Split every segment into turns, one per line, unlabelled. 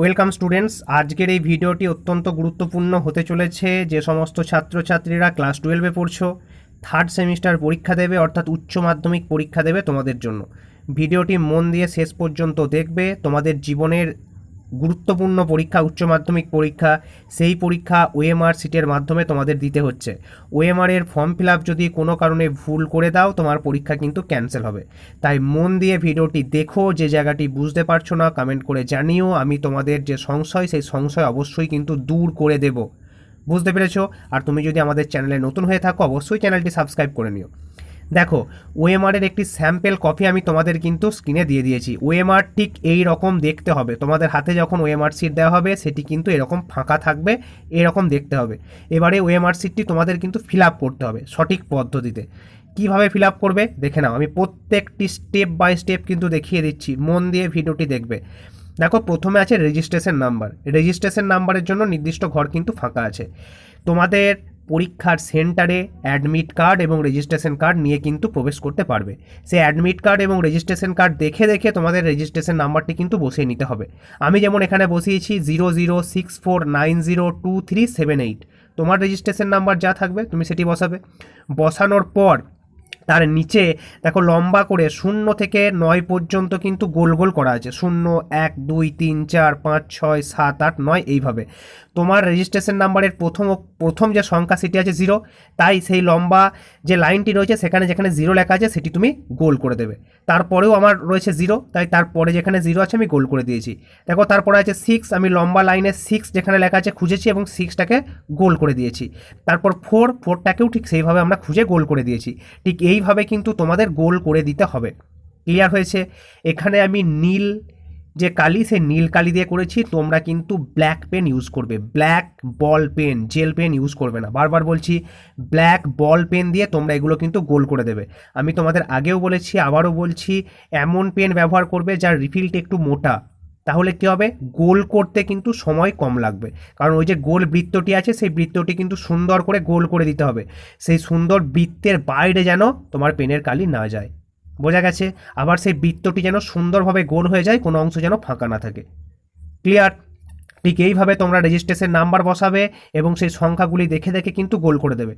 welcome students আজকের এই ভিডিওটি অত্যন্ত গুরুত্বপূর্ণ হতে চলেছে যে সমস্ত ছাত্রছাত্রীরা ক্লাস টুয়েলভে পড়ছো থার্ড সেমিস্টার পরীক্ষা দেবে অর্থাৎ উচ্চ মাধ্যমিক পরীক্ষা দেবে তোমাদের জন্য ভিডিওটি মন দিয়ে শেষ পর্যন্ত দেখবে তোমাদের জীবনের গুরুত্বপূর্ণ পরীক্ষা উচ্চ মাধ্যমিক পরীক্ষা সেই পরীক্ষা ওএমআর সিটের মাধ্যমে তোমাদের দিতে হচ্ছে ওএমআর এর ফর্ম ফিল আপ যদি কোনো কারণে ভুল করে দাও তোমার পরীক্ষা কিন্তু ক্যান্সেল হবে তাই মন দিয়ে ভিডিওটি দেখো যে জায়গাটি বুঝতে পারছো না কমেন্ট করে জানিও আমি তোমাদের যে সংশয় সেই সংশয় অবশ্যই কিন্তু দূর করে দেব বুঝতে পেরেছো আর তুমি যদি আমাদের চ্যানেলে নতুন হয়ে থাকো অবশ্যই চ্যানেলটি সাবস্ক্রাইব করে নিও দেখো ওএমআরের একটি স্যাম্পেল কপি আমি তোমাদের কিন্তু স্ক্রিনে দিয়ে দিয়েছি ওএমআর ঠিক এই রকম দেখতে হবে তোমাদের হাতে যখন ওএমআর সিট দেওয়া হবে সেটি কিন্তু এরকম ফাঁকা থাকবে এরকম দেখতে হবে এবারে ওএমআর সিটটি তোমাদের কিন্তু ফিল আপ করতে হবে সঠিক পদ্ধতিতে কিভাবে ফিল আপ করবে দেখে নাও আমি প্রত্যেকটি স্টেপ বাই স্টেপ কিন্তু দেখিয়ে দিচ্ছি মন দিয়ে ভিডিওটি দেখবে দেখো প্রথমে আছে রেজিস্ট্রেশন নাম্বার রেজিস্ট্রেশন নাম্বারের জন্য নির্দিষ্ট ঘর কিন্তু ফাঁকা আছে তোমাদের পরীক্ষার সেন্টারে অ্যাডমিট কার্ড এবং রেজিস্ট্রেশন কার্ড নিয়ে কিন্তু প্রবেশ করতে পারবে সে অ্যাডমিট কার্ড এবং রেজিস্ট্রেশন কার্ড দেখে দেখে তোমাদের রেজিস্ট্রেশন নাম্বারটি কিন্তু বসিয়ে নিতে হবে আমি যেমন এখানে বসিয়েছি zero zero six four nine zero two three seven eight তোমার রেজিস্ট্রেশন নাম্বার যা থাকবে তুমি সেটি বসাবে বসানোর পর তার নিচে দেখো লম্বা করে শূন্য থেকে নয় পর্যন্ত কিন্তু গোল গোল করা আছে শূন্য এক দুই তিন চার পাঁচ ছয় সাত আট নয় এইভাবে তোমার রেজিস্ট্রেশন নাম্বারের প্রথম প্রথম যে সংখ্যা সেটি আছে জিরো তাই সেই লম্বা যে লাইনটি রয়েছে সেখানে যেখানে জিরো লেখা আছে সেটি তুমি গোল করে দেবে তারপরেও আমার রয়েছে জিরো তাই তারপরে যেখানে জিরো আছে আমি গোল করে দিয়েছি দেখো তারপরে আছে সিক্স আমি লম্বা লাইনে সিক্স যেখানে লেখা আছে খুঁজেছি এবং সিক্সটাকে গোল করে দিয়েছি তারপর ফোর ফোরটাকেও ঠিক সেইভাবে আমরা খুঁজে গোল করে দিয়েছি ঠিক এইভাবে কিন্তু তোমাদের গোল করে দিতে হবে ক্লিয়ার হয়েছে এখানে আমি নীল যে কালি সে নীল কালি দিয়ে করেছি তোমরা কিন্তু ব্ল্যাক পেন ইউজ করবে black ball pen gel pen use করবে না বারবার বলছি ব্ল্যাক বল পেন দিয়ে তোমরা এগুলো কিন্তু গোল করে দেবে আমি তোমাদের আগেও বলেছি আবারও বলছি এমন পেন ব্যবহার করবে যার রিফিলটা একটু মোটা তাহলে কী হবে গোল করতে কিন্তু সময় কম লাগবে কারণ ওই যে গোল বৃত্তটি আছে সেই বৃত্তটি কিন্তু সুন্দর করে গোল করে দিতে হবে সেই সুন্দর বৃত্তের বাইরে যেন তোমার পেনের কালি না যায় বোঝা গেছে আবার সেই বৃত্তটি যেন সুন্দরভাবে গোল হয়ে যায় কোনো অংশ যেন ফাঁকা না থাকে ক্লিয়ার ঠিক এইভাবে তোমরা রেজিস্ট্রেশন নাম্বার বসাবে এবং সেই সংখ্যাগুলি দেখে দেখে কিন্তু গোল করে দেবে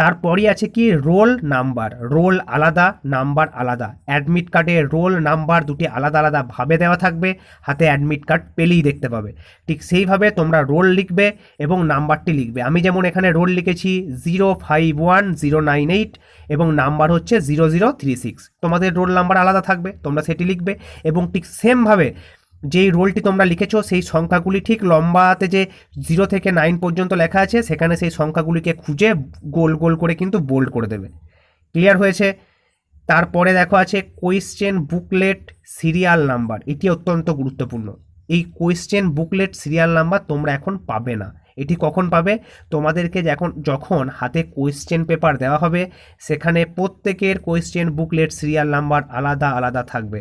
তারপরই আছে কি রোল নাম্বার রোল আলাদা নাম্বার আলাদা অ্যাডমিট কার্ডে রোল নাম্বার দুটি আলাদা আলাদাভাবে দেওয়া থাকবে হাতে অ্যাডমিট কার্ড পেলেই দেখতে পাবে ঠিক সেইভাবে তোমরা রোল লিখবে এবং নাম্বারটি লিখবে আমি যেমন এখানে রোল লিখেছি zero five one zero nine eight এবং নাম্বার হচ্ছে জিরো জিরো থ্রি সিক্স তোমাদের রোল নাম্বার আলাদা থাকবে তোমরা সেটি লিখবে এবং ঠিক সেমভাবে যেই রোলটি তোমরা লিখেছো সেই সংখ্যাগুলি ঠিক লম্বাতে যে জিরো থেকে নাইন পর্যন্ত লেখা আছে সেখানে সেই সংখ্যাগুলিকে খুঁজে গোল গোল করে কিন্তু বোল্ড করে দেবে ক্লিয়ার হয়েছে তারপরে দেখো আছে কোয়েশ্চেন বুকলেট সিরিয়াল নাম্বার এটি অত্যন্ত গুরুত্বপূর্ণ এই কোয়েশ্চেন বুকলেট সিরিয়াল নাম্বার তোমরা এখন পাবে না এটি কখন পাবে তোমাদেরকে যখন যখন হাতে কোয়েশ্চেন পেপার দেওয়া হবে সেখানে প্রত্যেকের কোয়েশ্চেন বুকলেট সিরিয়াল নাম্বার আলাদা আলাদা থাকবে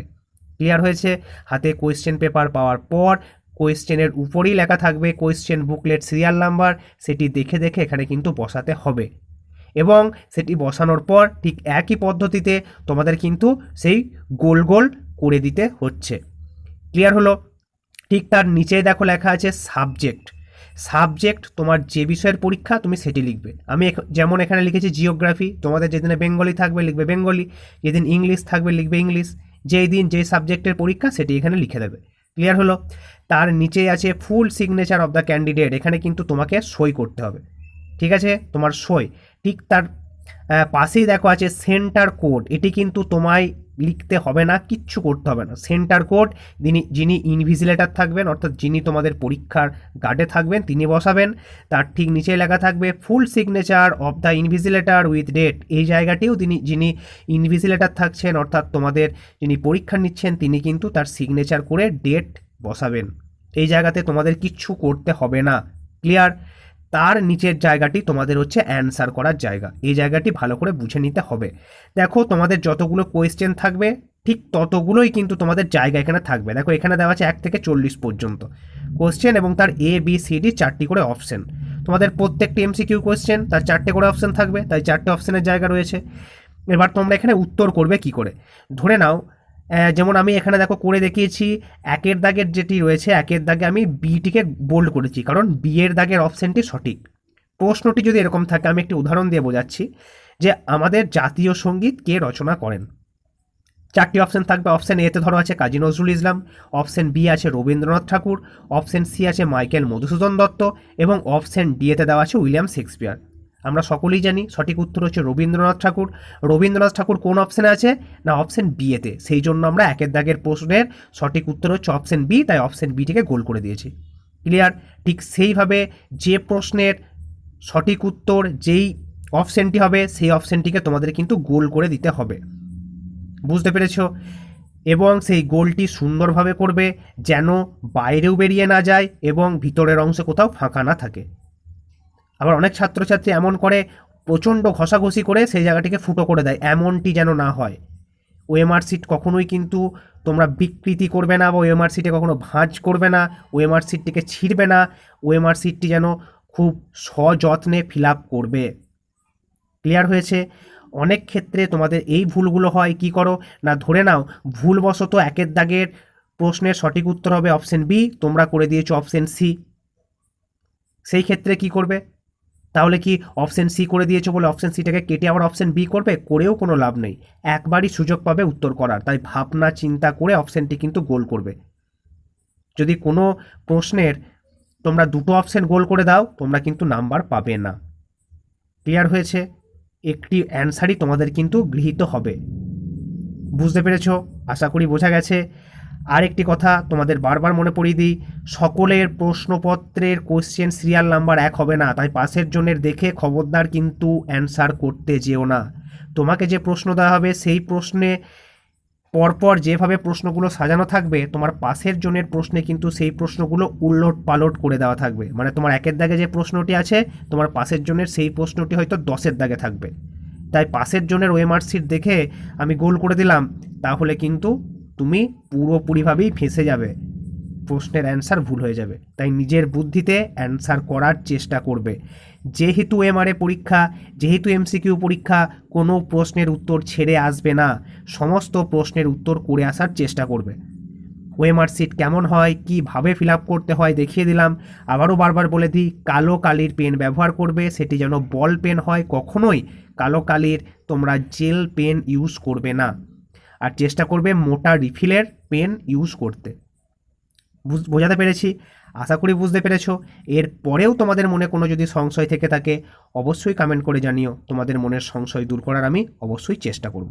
ক্লিয়ার হয়েছে হাতে কোয়েশ্চেন পেপার পাওয়ার পর কোয়েশ্চেনের উপরেই লেখা থাকবে কোয়েশ্চেন বুকলেট সিরিয়াল নাম্বার সেটি দেখে দেখে এখানে কিন্তু বসাতে হবে এবং সেটি বসানোর পর ঠিক একই পদ্ধতিতে তোমাদের কিন্তু সেই গোল গোল করে দিতে হচ্ছে ক্লিয়ার হলো ঠিক তার নিচে দেখো লেখা আছে সাবজেক্ট সাবজেক্ট তোমার যে বিষয়ের পরীক্ষা তুমি সেটি লিখবে আমি যেমন এখানে লিখেছি জিওগ্রাফি তোমাদের যেদিনে বেঙ্গলি থাকবে লিখবে বেঙ্গলি যেদিন ইংলিশ থাকবে লিখবে ইংলিশ যেই দিন যে সাবজেক্টের পরীক্ষা সেটি এখানে লিখে দেবে ক্লিয়ার হলো তার নিচে আছে full signature of the candidate এখানে কিন্তু তোমাকে সই করতে হবে ঠিক আছে তোমার সই ঠিক তার পাশেই দেখো আছে সেন্টার কোড এটি কিন্তু তোমায় লিখতে হবে না কিচ্ছু করতে হবে না সেন্টার কোড তিনি যিনি ইনভিজিলেটার থাকবেন অর্থাৎ যিনি তোমাদের পরীক্ষার গার্ডে থাকবেন তিনি বসাবেন তার ঠিক নিচে লেখা থাকবে full signature of the invigilator with date এই জায়গাটিও তিনি যিনি ইনভিজিলেটার থাকছেন অর্থাৎ তোমাদের যিনি পরীক্ষা নিচ্ছেন তিনি কিন্তু তার সিগনেচার করে ডেট বসাবেন এই জায়গাতে তোমাদের কিচ্ছু করতে হবে না ক্লিয়ার তার নিচের জায়গাটি তোমাদের হচ্ছে অ্যান্সার করার জায়গা এই জায়গাটি ভালো করে বুঝে নিতে হবে দেখো তোমাদের যতগুলো কোয়েশ্চেন থাকবে ঠিক ততগুলোই কিন্তু তোমাদের জায়গা এখানে থাকবে দেখো এখানে দেওয়া আছে এক থেকে চল্লিশ পর্যন্ত কোয়েশ্চেন এবং তার এ বি সি ডি চারটি করে অপশন তোমাদের প্রত্যেকটি এমসি কিউ কোয়েশ্চেন তার চারটে করে অপশন থাকবে তাই চারটে অপশনের জায়গা রয়েছে এবার তোমরা এখানে উত্তর করবে কি করে ধরে নাও যেমন আমি এখানে দেখো করে দেখিয়েছি একের দাগের যেটি রয়েছে একের দাগে আমি বিটিকে বোল্ড করেছি কারণ বিয়ের দাগের অপশানটি সঠিক প্রশ্নটি যদি এরকম থাকে আমি একটি উদাহরণ দিয়ে বোঝাচ্ছি যে আমাদের জাতীয় সঙ্গীত কে রচনা করেন চারটি অপশান থাকবে অপশান এতে ধরো আছে কাজী নজরুল ইসলাম অপশান বি আছে রবীন্দ্রনাথ ঠাকুর অপশান সি আছে মাইকেল মধুসূদন দত্ত এবং অপশান ডি এতে দেওয়া আছে উইলিয়াম শেক্সপিয়ার আমরা সকলেই জানি সঠিক উত্তর হচ্ছে রবীন্দ্রনাথ ঠাকুর রবীন্দ্রনাথ ঠাকুর কোন অপশানে আছে না অপশান বিয়েতে সেই জন্য আমরা একের দাগের প্রশ্নের সঠিক উত্তর হচ্ছে অপশান বি তাই অপশান বিটিকে গোল করে দিয়েছি ক্লিয়ার ঠিক সেইভাবে যে প্রশ্নের সঠিক উত্তর যেই অপশানটি হবে সেই অপশানটিকে তোমাদের কিন্তু গোল করে দিতে হবে বুঝতে পেরেছ এবং সেই গোলটি সুন্দরভাবে করবে যেন বাইরেও বেরিয়ে না যায় এবং ভিতরের অংশে কোথাও ফাঁকা না থাকে আবার অনেক ছাত্রছাত্রী এমন করে প্রচণ্ড ঘষাঘষি করে সেই জায়গাটিকে ফুটো করে দেয় এমনটি যেন না হয় ওএমআর সিট কখনোই কিন্তু তোমরা বিকৃতি করবে না বা ওএমআর সিটে কখনো ভাঁজ করবে না ওএমআর সিটটিকে ছিঁড়বে না ওএমআর সিটটি যেন খুব সযত্নে ফিল আপ করবে ক্লিয়ার হয়েছে অনেক ক্ষেত্রে তোমাদের এই ভুলগুলো হয় কি করো না ধরে নাও ভুলবশত একের দাগের প্রশ্নের সঠিক উত্তর হবে অপশন বি তোমরা করে দিয়েছো অপশন সি সেই ক্ষেত্রে কি করবে তাহলে কি অপশন সি করে দিয়েছ বলে অপশন সিটাকে কেটে আবার অপশন বি করবে করেও কোনো লাভ নেই একবারই সুযোগ পাবে উত্তর করার তাই ভাবনা চিন্তা করে অপশনটি কিন্তু গোল করবে যদি কোনো প্রশ্নের তোমরা দুটো অপশন গোল করে দাও তোমরা কিন্তু নাম্বার পাবে না ক্লিয়ার হয়েছে একটি অ্যান্সারই তোমাদের কিন্তু গৃহীত হবে বুঝতে পেরেছ আশা করি বোঝা গেছে আরেকটি কথা তোমাদের বারবার মনে পড়িয়ে দিই সকলের প্রশ্নপত্রের কোশ্চেন সিরিয়াল নাম্বার এক হবে না তাই পাশের জনের দেখে খবরদার কিন্তু অ্যান্সার করতে যেও না তোমাকে যে প্রশ্ন দেওয়া হবে সেই প্রশ্নে পরপর যেভাবে প্রশ্নগুলো সাজানো থাকবে তোমার পাশের জনের প্রশ্নে কিন্তু সেই প্রশ্নগুলো উল্লট পালট করে দেওয়া থাকবে মানে তোমার একের দাগে যে প্রশ্নটি আছে তোমার পাশের জনের সেই প্রশ্নটি হয়তো দশের দাগে থাকবে তাই পাশের জনের ওয়েমার্কশিট দেখে আমি গোল করে দিলাম তাহলে কিন্তু তুমি পুরোপুরিভাবেই ফেঁসে যাবে প্রশ্নের অ্যান্সার ভুল হয়ে যাবে তাই নিজের বুদ্ধিতে অ্যান্সার করার চেষ্টা করবে যেহেতু এমআরএ পরীক্ষা যেহেতু এমসিকিউ পরীক্ষা কোনো প্রশ্নের উত্তর ছেড়ে আসবে না সমস্ত প্রশ্নের উত্তর করে আসার চেষ্টা করবে ওএমআর সিট কেমন হয় কীভাবে ফিল আপ করতে হয় দেখিয়ে দিলাম আবারও বারবার বলে দিই কালো কালির পেন ব্যবহার করবে সেটি যেন বল পেন হয় কখনোই কালো কালির তোমরা জেল পেন ইউজ করবে না আর চেষ্টা করবে মোটা রিফিলের পেন ইউজ করতে বোঝাতে পেরেছি আশা করি বুঝতে পেরেছ এর পরেও তোমাদের মনে কোনো যদি সংশয় থেকে থাকে অবশ্যই কমেন্ট করে জানিও তোমাদের মনের সংশয় দূর করার আমি অবশ্যই চেষ্টা করব